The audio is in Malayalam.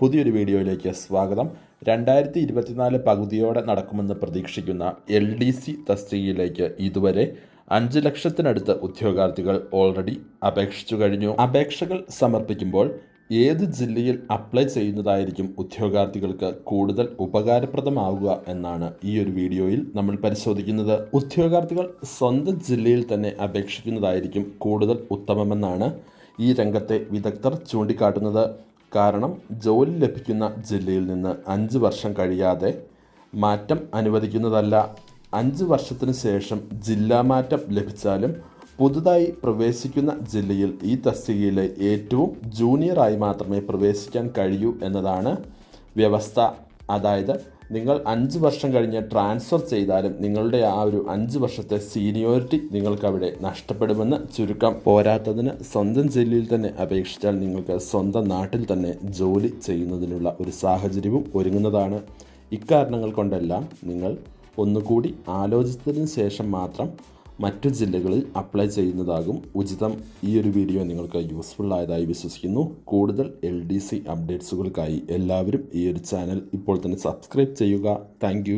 പുതിയൊരു വീഡിയോയിലേക്ക് സ്വാഗതം. രണ്ടായിരത്തി ഇരുപത്തിനാല് പകുതിയോടെ നടക്കുമെന്ന് പ്രതീക്ഷിക്കുന്ന എൽ ഡി സി തസ്തികയിലേക്ക് ഇതുവരെ അഞ്ച് ലക്ഷത്തിനടുത്ത് ഉദ്യോഗാർത്ഥികൾ ഓൾറെഡി അപേക്ഷിച്ചു കഴിഞ്ഞു. അപേക്ഷകൾ സമർപ്പിക്കുമ്പോൾ ഏത് ജില്ലയിൽ അപ്ലൈ ചെയ്യുന്നതായിരിക്കും ഉദ്യോഗാർത്ഥികൾക്ക് കൂടുതൽ ഉപകാരപ്രദമാവുക എന്നാണ് ഈ ഒരു വീഡിയോയിൽ നമ്മൾ പരിശോധിക്കുന്നത്. ഉദ്യോഗാർത്ഥികൾ സ്വന്തം ജില്ലയിൽ തന്നെ അപേക്ഷിക്കുന്നതായിരിക്കും കൂടുതൽ ഉത്തമമെന്നാണ് ഈ രംഗത്തെ വിദഗ്ധർ ചൂണ്ടിക്കാട്ടുന്നത്. കാരണം ജോലി ലഭിക്കുന്ന ജില്ലയിൽ നിന്ന് അഞ്ച് വർഷം കഴിയാതെ മാറ്റം അനുവദിക്കുന്നതല്ല. അഞ്ച് വർഷത്തിന് ശേഷം ജില്ലാ മാറ്റം ലഭിച്ചാലും പുതുതായി പ്രവേശിക്കുന്ന ജില്ലയിൽ ഈ തസ്തികയിലെ ഏറ്റവും ജൂനിയറായി മാത്രമേ പ്രവേശിക്കാൻ കഴിയൂ എന്നതാണ് വ്യവസ്ഥ. അതായത് നിങ്ങൾ അഞ്ച് വർഷം കഴിഞ്ഞ് ട്രാൻസ്ഫർ ചെയ്താലും നിങ്ങളുടെ ആ ഒരു അഞ്ച് വർഷത്തെ സീനിയോറിറ്റി നിങ്ങൾക്കവിടെ നഷ്ടപ്പെടുമെന്ന് ചുരുക്കം പോരാത്തതിന് സ്വന്തം ജില്ലയിൽ തന്നെ അപേക്ഷിച്ചാൽ നിങ്ങൾക്ക് സ്വന്തം നാട്ടിൽ തന്നെ ജോലി ചെയ്യുന്നതിനുള്ള ഒരു സാഹചര്യവും ഒരുങ്ങുന്നതാണ്. ഇക്കാരണങ്ങൾ കൊണ്ടെല്ലാം നിങ്ങൾ ഒന്നുകൂടി ആലോചിച്ചതിന് ശേഷം മാത്രം മറ്റു ജില്ലകളിൽ അപ്ലൈ ചെയ്യുന്നതാകും ഉചിതം. ഈ ഒരു വീഡിയോ നിങ്ങൾക്ക് യൂസ്ഫുൾ ആയതായി വിശ്വസിക്കുന്നു. കൂടുതൽ എൽ ഡി സി അപ്ഡേറ്റ്സുകൾക്കായി എല്ലാവരും ഈ ഒരു ചാനൽ ഇപ്പോൾ തന്നെ സബ്സ്ക്രൈബ് ചെയ്യുക. താങ്ക്